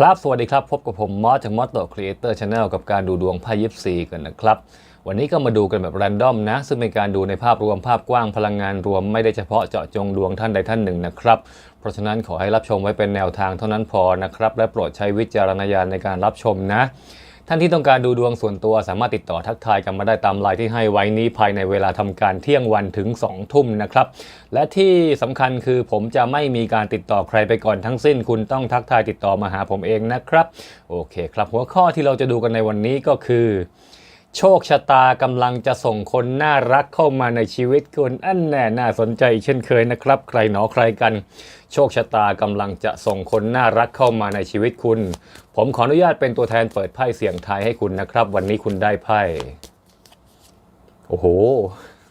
ครับ สวัสดีครับ พบกับผมมอสจากมอสต่อครีเอเตอร์ชาแนลกับการดูดวงไพ่ยิปซีกันนะครับ วันนี้ก็มาดูกันแบบแรนดอมนะ ซึ่งเป็นการดูในภาพรวมภาพกว้างพลังงานรวมไม่ได้เฉพาะเจาะจงดวงท่านใดท่านหนึ่งนะครับ เพราะฉะนั้นขอให้รับชมไว้เป็นแนวทางเท่านั้นพอนะครับ และโปรดใช้วิจารณญาณในการรับชมนะ ท่านที่ต้องการดูดวงส่วนตัวสามารถติดต่อทักทายกันมาได้ตามไลน์ที่ให้ไว้นี้ภายในเวลาทำการเที่ยงวันถึง 2 ทุ่มนะครับ และที่สำคัญคือผมจะไม่มีการติดต่อใครไปก่อนทั้งสิ้น คุณต้องทักทายติดต่อมาหาผมเองนะครับ โอเคครับ หัวข้อที่เราจะดูกันในวันนี้ก็คือ โชคชะตากำลังจะส่งคนน่ารักเข้ามาในชีวิตคุณอันแน่น่าสนใจเช่นเคยนะครับ ใครหนอใครกัน โชคชะตากำลังจะส่งคนน่ารักเข้ามาในชีวิตคุณ ผมขออนุญาตเป็นตัวแทนเปิดไพ่เสียงทายให้คุณนะครับ วันนี้คุณได้ไพ่โอ้โห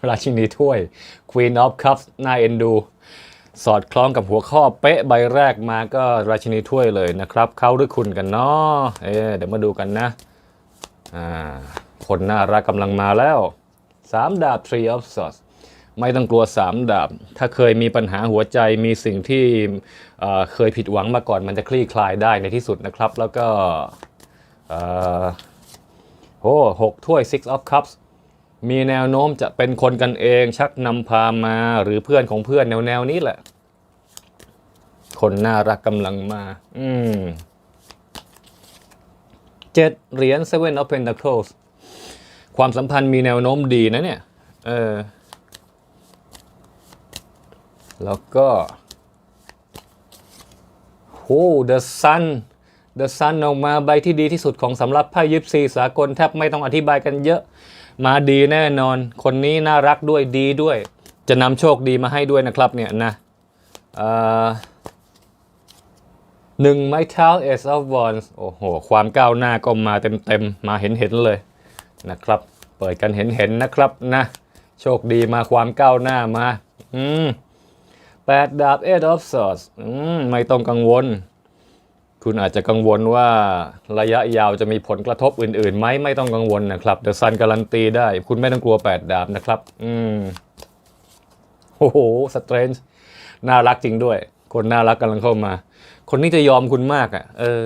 ราชินีถ้วย Queen of Cups น่าเอ็นดู สอดคล้องกับหัวข้อเป๊ะใบแรกมาก็ราชินีถ้วยเลยนะครับ เขาหรือคุณกันเนาะเอ๊เดี๋ยวมาดูกันนะอ่า คนน่ารักกำลังมาแล้ว 3 ดาบ tree of Swords ไม่ต้องกลัว 3 ดาบ ถ้าเคยมีปัญหาหัวใจมีสิ่งที่เเคยผิดหวังมาก่อนมันจะคลี่คลายได้ในที่สุดนะครับ แล้วก็โอ้หกถ้วย Six of Cups มีแนวโน้มจะเป็นคนกันเอง ชักนำพามาหรือเพื่อนของเพื่อนแนวแนวนี้แหละ คนน่ารักกำลังมา อืมเจ็ดเหรียญ Seven of Pentacles ความสัมพันธ์มีแนวโน้มดีนะเนี่ย เออ แล้วก็โอ้ The Sun The Sun ออกมาใบที่ดีที่สุดของสำหรับไพ่ยิปซีสากลแทบไม่ต้องอธิบายกันเยอะ มาดีแน่นอน คนนี้น่ารักด้วยดีด้วย จะนำโชคดีมาให้ด้วยนะครับเนี่ยนะหนึ่งไม้เท้า Ace of Wands โอ้โห ความก้าวหน้าก็มาเต็มๆ มาเห็นๆเลย นะครับ เปิดกันเห็นๆนะครับนะ โชคดีมาความก้าวหน้ามา อืมแปดดาบ Eight of Swords อืมไม่ต้องกังวล คุณอาจจะกังวลว่าระยะยาวจะมีผลกระทบอื่นๆไหมไม่ต้องกังวลนะครับเดอะซันการันตีได้ คุณไม่ต้องกลัว8ดาบนะครับ อืมโอ้โหสเตรนจ์น่ารักจริงด้วย คนน่ารักกำลังเข้ามา คนนี้จะยอมคุณมากอะ่ะ เออ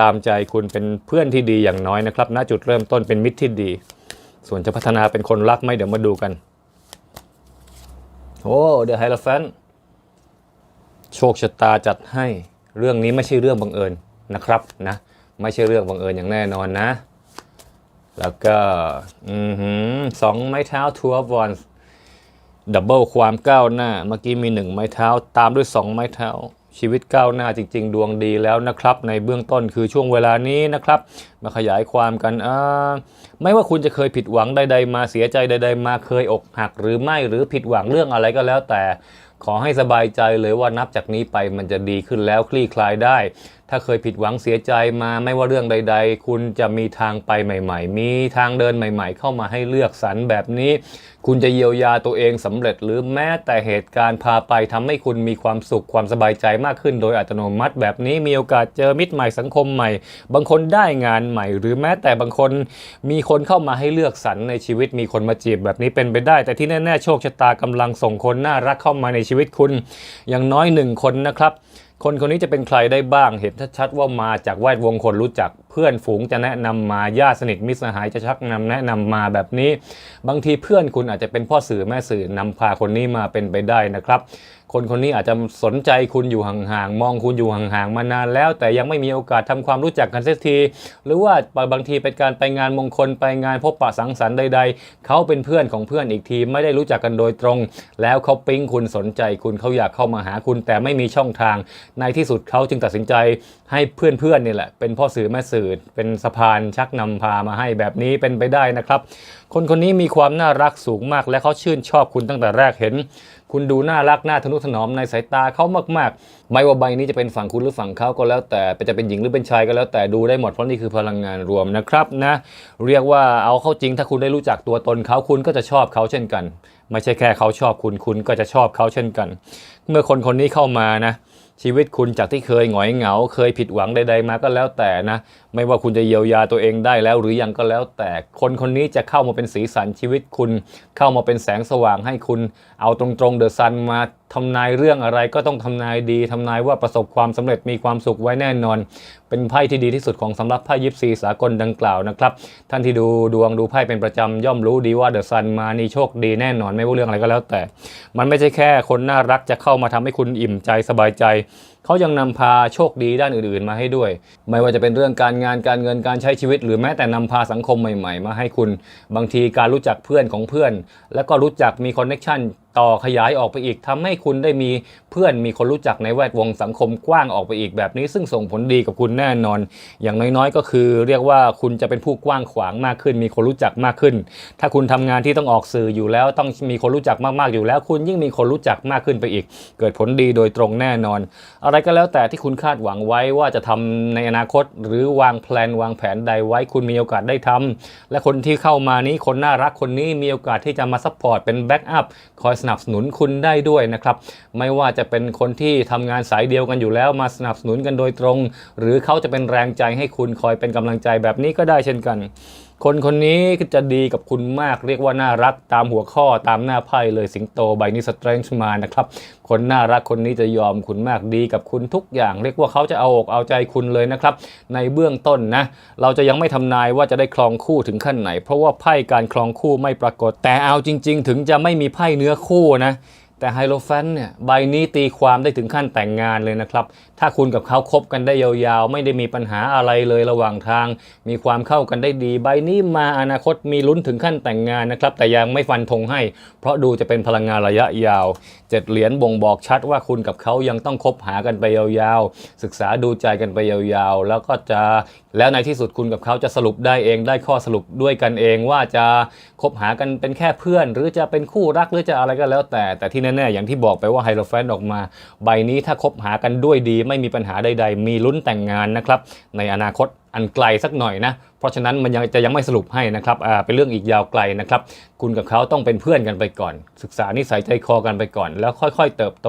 ตามใจคุณเป็นเพื่อนที่ดีอย่างน้อยนะครับ ณ จุดเริ่มต้นเป็นมิตรที่ดี ส่วนจะพัฒนาเป็นคนรักไหมเดี๋ยวมาดูกัน โอ้เดอะไฮลแฟนโชคชะตาจัดให้เรื่องนี้ไม่ใช่เรื่องบังเอิญนะครับนะไม่ใช่เรื่องบังเอิญอย่างแน่นอนนะ แล้วก็อือหือสองไม้เท้า two of wands ดับเบิลความก้าวหน้า เมื่อกี้มีหนึ่งไม้เท้าตามด้วยสองไม้เท้า ชีวิตก้าวหน้าจริง ๆ ดวงดีแล้วนะครับ ในเบื้องต้นคือช่วงเวลานี้นะครับ มาขยายความกันอ่าไม่ว่าคุณจะเคยผิดหวังใด ๆ มาเสียใจใด ๆ มาเคยอกหักหรือไม่หรือผิดหวังเรื่องอะไรก็แล้วแต่ขอให้สบายใจเลยว่านับจากนี้ไปมันจะดีขึ้นแล้วคลี่คลายได้ ถ้าเคยผิดหวังเสียใจมาไม่ว่าเรื่องใด ๆ คุณจะมีทางไปใหม่ ๆ มีทางเดินใหม่ ๆ เข้ามาให้เลือกสรรแบบนี้ คุณจะเยียวยาตัวเองสำเร็จ หรือแม้แต่เหตุการณ์พาไปทำให้คุณมีความสุขความสบายใจมากขึ้น โดยอัตโนมัติแบบนี้มีโอกาสเจอมิตรใหม่สังคมใหม่ บางคนได้งานใหม่ หรือแม้แต่บางคนมีคนเข้ามาให้เลือกสรรในชีวิตมีคนมาจีบแบบนี้เป็นไปได้ แต่ที่แน่ๆโชคชะตากำลังส่งคนน่ารักเข้ามาในชีวิตคุณ อย่างน้อยหนึ่งคนนะครับ คนคนนี้จะเป็นใครได้บ้างเห็นชัดๆว่ามาจากแวดวงคนรู้จัก พื่อนฝูงจะแนะนำมาญาติสนิทมิตรสหายจะชักนำแนะนำมาแบบนี้ บางทีเพื่อนคุณอาจจะเป็นพ่อสื่อแม่สื่อนำพาคนนี้มาเป็นไปได้นะครับ คนคนนี้อาจจะสนใจคุณอยู่ห่างๆมองคุณอยู่ห่างๆมานานแล้ว แต่ยังไม่มีโอกาสทำความรู้จักกันสักที หรือว่าบางทีเป็นการไปงานมงคลไปงานพบปะสังสรรค์ใด ๆ เขาเป็นเพื่อนของเพื่อนอีกทีไม่ได้รู้จักกันโดยตรง แล้วเขาปิ๊งคุณสนใจคุณเขาอยากเข้ามาหาคุณ แต่ไม่มีช่องทางในที่สุดเขาจึงตัดสินใจ ให้เพื่อนๆนี่แหละ เป็นพ่อสื่อแม่สื่อเป็นสะพานชักนำพามาให้แบบนี้เป็นไปได้นะครับ คนคนนี้มีความน่ารักสูงมาก และเขาชื่นชอบคุณตั้งแต่แรกเห็น คุณดูน่ารักน่าทนุถนอมในสายตาเขามากๆ ไม่ว่าใบนี้จะเป็นฝั่งคุณหรือฝั่งเขาก็แล้ว แต่จะเป็นหญิงหรือเป็นชายก็แล้วแต่ดูได้หมดเพราะนี่คือพลังงานรวมนะครับนะเรียกว่าเอาเข้าจริงถ้าคุณได้รู้จักตัวตนเขาคุณก็จะชอบเขาเช่นกัน ไม่ใช่แค่เขาชอบคุณคุณก็จะชอบเขาเช่นกัน เมื่อคนคนนี้เข้ามานะ ชีวิตคุณจากที่เคยหงอยเหงา เคยผิดหวังใด ๆ มาก็แล้วแต่นะ ไม่ว่าคุณจะเยียวยาตัวเองได้แล้ว หรือยังก็แล้วแต่คนคนนี้จะเข้ามาเป็นสีสันชีวิตคุณ เข้ามาเป็นแสงสว่างให้คุณ เอาตรงๆเดอะซันมาทำนายเรื่องอะไรก็ต้องทำนายดีทำนายว่าประสบความสำเร็จมีความสุขไว้แน่นอน เป็นไพ่ที่ดีที่สุดของสำหรับไพ่ยิปซีสากลดังกล่าวนะครับ ท่านที่ดูดวงดูไพ่เป็นประจำย่อมรู้ดีว่าเดอะซันมานี่โชคดีแน่นอนไม่ว่าเรื่องอะไรก็แล้วแต่ มันไม่ใช่แค่คนน่ารักจะเข้ามาทำให้คุณอิ่มใจสบายใจ เขายังนำพาโชคดีด้านอื่นๆมาให้ด้วย ไม่ว่าจะเป็นเรื่องการงานการเงินการใช้ชีวิต หรือแม้แต่นำพาสังคมใหม่ๆ มาให้คุณ บางทีการรู้จักเพื่อนของเพื่อน แล้วก็รู้จักมีคอนเน็ชันต่อขยายออกไปอีกทำให้คุณได้มีเพื่อนมีคนรู้จักในแวดวงสังคมกว้างออกไปอีกแบบนี้ ซึ่งส่งผลดีกับคุณแน่นอน อย่างน้อยๆ ก็คือเรียกว่าคุณจะเป็นผู้กว้างขวางมากขึ้น มีคนรู้จักมากขึ้น ถ้าคุณทำงานที่ต้องออกสื่ออยู่แล้วต้องมีคนรู้จักมากๆอยู่แล้ว คุณยิ่งมีคนรู้จักมากขึ้นไปอีก เกิดผลดีโดยตรงแน่นอนอะไรก็แล้วแต่ที่คุณคาดหวังไว้ว่าจะทำในอนาคต หรือวางแผนวางแผนใดไว้คุณมีโอกาสได้ทำและคนที่เข้ามานี้คนน่ารักคนนี้มีโอกาสที่จะมาซัพพอร์ตเป็นแบ็กอัพคอยสนับสนุนคุณได้ด้วยนะครับไม่ว่าจะเป็นคนที่ทำงานสายเดียวกันอยู่แล้วมาสนับสนุนกันโดยตรง หรือเขาจะเป็นแรงใจให้คุณคอยเป็นกำลังใจแบบนี้ก็ได้เช่นกัน คนคนนี้จะดีกับคุณมากเรียกว่าน่ารักตามหัวข้อตามหน้าไพ่เลยสิงโตใบนี้สเตรนจ์มานะครับ คนน่ารักคนนี้จะยอมคุณมากดีกับคุณทุกอย่าง เรียกว่าเขาจะเอาอกเอาใจคุณเลยนะครับ ในเบื้องต้นนะ เราจะยังไม่ทำนายว่าจะได้ครองคู่ถึงขั้นไหน เพราะว่าไพ่การครองคู่ไม่ปรากฏแต่เอาจริง ๆ ถึงจะไม่มีไพ่เนื้อคู่นะ แต่ไฮโลแฟนเนี่ยใบนี้ตีความได้ถึงขั้นแต่งงานเลยนะครับ ถ้าคุณกับเขาคบกันได้ยาวๆ ไม่ได้มีปัญหาอะไรเลยระหว่างทาง มีความเข้ากันได้ดี ใบนี้มาอนาคตมีลุ้นถึงขั้นแต่งงานนะครับ แต่ยังไม่ฟันธงให้ เพราะดูจะเป็นพลังงานระยะยาวเจ็ดเหรียญบ่งบอกชัดว่าคุณกับเขายังต้องคบหากันไปยาวๆ ศึกษาดูใจกันไปยาวๆ แล้วก็จะแล้วในที่สุดคุณกับเขาจะสรุปได้เองได้ข้อสรุปด้วยกันเองว่าจะ บหากันเป็นแค่เพื่อน หรือจะเป็นคู่รักหรือจะอะไรก็แล้วแต่ แต่ที่แน่ๆอย่างที่บอกไปว่าไฮโลแฟนออกมา ใบนี้ถ้าคบหากันด้วยดี ไม่มีปัญหาใด ๆ มีลุ้นแต่งงานนะครับ ในอนาคตอันไกลสักหน่อยนะ เพราะฉะนั้นมันยังจะยังไม่สรุปให้นะครับอ่าเป็นเรื่องอีกยาวไกลนะครับ คุณกับเขาต้องเป็นเพื่อนกันไปก่อน ศึกษานิสัยใจคอกันไปก่อน แล้วค่อยๆ เติบโต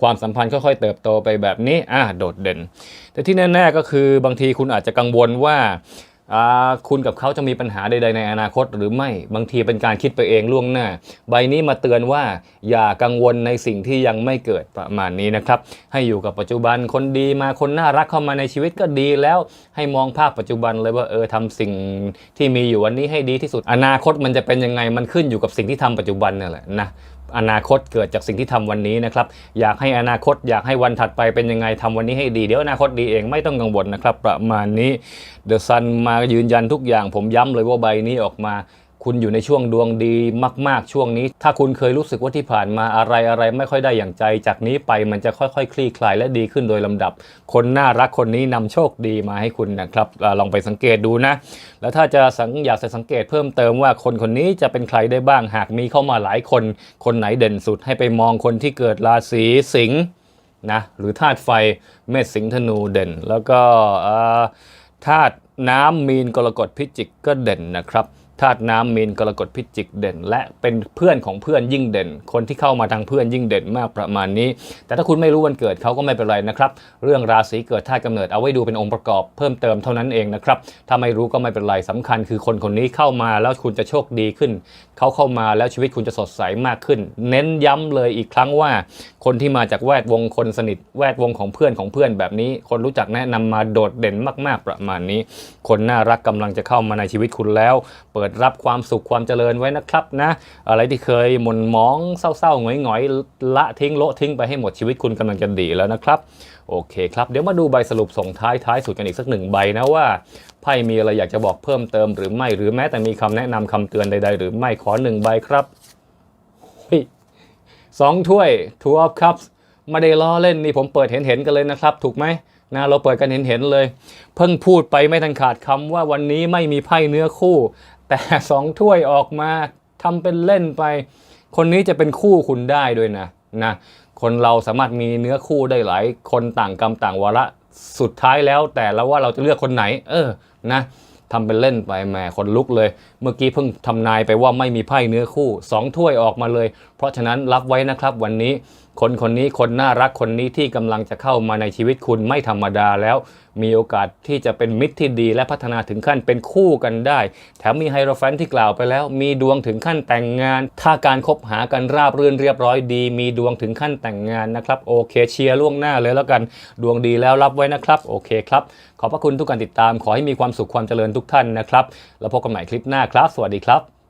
ความสัมพันธ์ค่อยๆ เติบโตไปแบบนี้อ่าโดดเด่น แต่ที่แน่ ๆก็คือบางทีคุณอาจจะกังวลว่าอ่า คุณกับเขาจะมีปัญหาใดๆในอนาคตหรือไม่บางทีเป็นการคิดไปเองล่วงหน้า ใบนี้มาเตือนว่าอย่ากังวลในสิ่งที่ยังไม่เกิดประมาณนี้นะครับ ให้อยู่กับปัจจุบันคนดีมาคนน่ารักเข้ามาในชีวิตก็ดีแล้ว ให้มองภาพปัจจุบันเลยว่าเออทำสิ่งที่มีอยู่วันนี้ให้ดีที่สุด อนาคตมันจะเป็นยังไงมันขึ้นอยู่กับสิ่งที่ทำปัจจุบันนั่แหละนะ อนาคตเกิดจากสิ่งที่ทำวันนี้นะครับอยากให้อนาคตอยากให้วันถัดไปเป็นยังไงทำวันนี้ให้ดี เดี๋ยวอนาคตดีเองไม่ต้องกังวลนะครับ ประมาณนี้เดอะซันมายืนยันทุกอย่าง ผมย้ำเลยว่าใบนี้ออกมา คุณอยู่ในช่วงดวงดีมาก ๆ ช่วงนี้ ถ้าคุณเคยรู้สึกว่าที่ผ่านมาอะไรอะไรไม่ค่อยได้อย่างใจ จากนี้ไปมันจะค่อย ๆ คลี่คลายและดีขึ้นโดยลำดับ คนน่ารักคนนี้นำโชคดีมาให้คุณนะครับลองไปสังเกตดูนะ แล้วถ้าจะสังอยากจะสังเกตเพิ่มเติมว่าคนคนนี้จะเป็นใครได้บ้างหากมีเข้ามาหลายคน คนไหนเด่นสุด ให้ไปมองคนที่เกิดราศีสิงห์นะหรือธาตุไฟเมษสิงห์ธนูเด่น แล้วก็ธาตุน้ำมีนกรกฎพิจิกก็เด่นนะครับ ธาตุน้ำมีนกรกฎพิจิกเด่น และเป็นเพื่อนของเพื่อนยิ่งเด่น คนที่เข้ามาทางเพื่อนยิ่งเด่นมากประมาณนี้ แต่ถ้าคุณไม่รู้วันเกิดเขาก็ไม่เป็นไรนะครับ เรื่องราศีเกิดธาตุกำเนิดเอาไว้ดูเป็นองค์ประกอบเพิ่มเติมเท่านั้นเองนะครับ ถ้าไม่รู้ก็ไม่เป็นไรสำคัญ คือคนคนนี้เข้ามาแล้วคุณจะโชคดีขึ้น เขาเข้ามาแล้วชีวิตคุณจะสดใสมากขึ้น เน้นย้ำเลยอีกครั้งว่า คนที่มาจากแวดวงคนสนิท แวดวงของเพื่อนของเพื่อนแบบนี้ คนรู้จักแนะนำมาโดดเด่นมาก ๆประมาณนี้ คนน่ารักกำลังจะเข้ามาในชีวิตคุณแล้ว เปิดรับความสุขความเจริญไว้นะครับนะ อะไรที่เคยหม่นมองเศร้าๆหงอยๆละทิ้งโละทิ้งไปให้หมดชีวิตคุณกำลังจะดีแล้วนะครับ โอเคครับ เดี๋ยวมาดูใบสรุปส่งท้ายท้ายสุดกันอีกสักหนึ่งใบนะว่าไพ่มีอะไรอยากจะบอกเพิ่มเติมหรือไม่หรือแม้แต่มีคำแนะนำคำเตือนใดๆ หรือไม่ขอหนึ่งใบครับเฮ้ยสองถ้วย two of cups ไม่ได้ล้อเล่นนี่ผมเปิดเห็นๆกันเลยนะครับ ถูกไหม นะเราเปิดกันเห็นๆเลย เพิ่งพูดไปไม่ทันขาดคำว่าวันนี้ไม่มีไพ่เนื้อคู่ แต่สองถ้วยออกมาทำเป็นเล่นไป คนนี้จะเป็นคู่คุณได้ด้วยนะนะคนเราสามารถมีเนื้อคู่ได้หลาย คนต่างกรรมต่างวาระสุดท้ายแล้ว แต่แล้วว่าเราจะเลือกคนไหน เออนะทำเป็นเล่นไปแหมคนลุกเลย เมื่อกี้เพิ่งทำนายไปว่าไม่มีไพ่เนื้อคู่สองถ้วยออกมาเลยเพราะฉะนั้นรับไว้นะครับวันนี้คนคนนี้คนน่ารักคนนี้ที่กำลังจะเข้ามาในชีวิตคุณไม่ธรรมดาแล้ว มีโอกาสที่จะเป็นมิตรที่ดีและพัฒนาถึงขั้นเป็นคู่กันได้ แถมมีไฮโรแฟนที่กล่าวไปแล้ว มีดวงถึงขั้นแต่งงาน ถ้าการคบหากันราบรื่นเรียบร้อยดี มีดวงถึงขั้นแต่งงานนะครับโอเคเชียร์ล่วงหน้าเลยแล้วกันดวงดีแล้วรับไว้นะครับโอเคครับขอบพระคุณทุกการติดตาม ขอให้มีความสุขความเจริญทุกท่านนะครับแล้วพบกันใหม่คลิปหน้าครับ สวัสดีครับ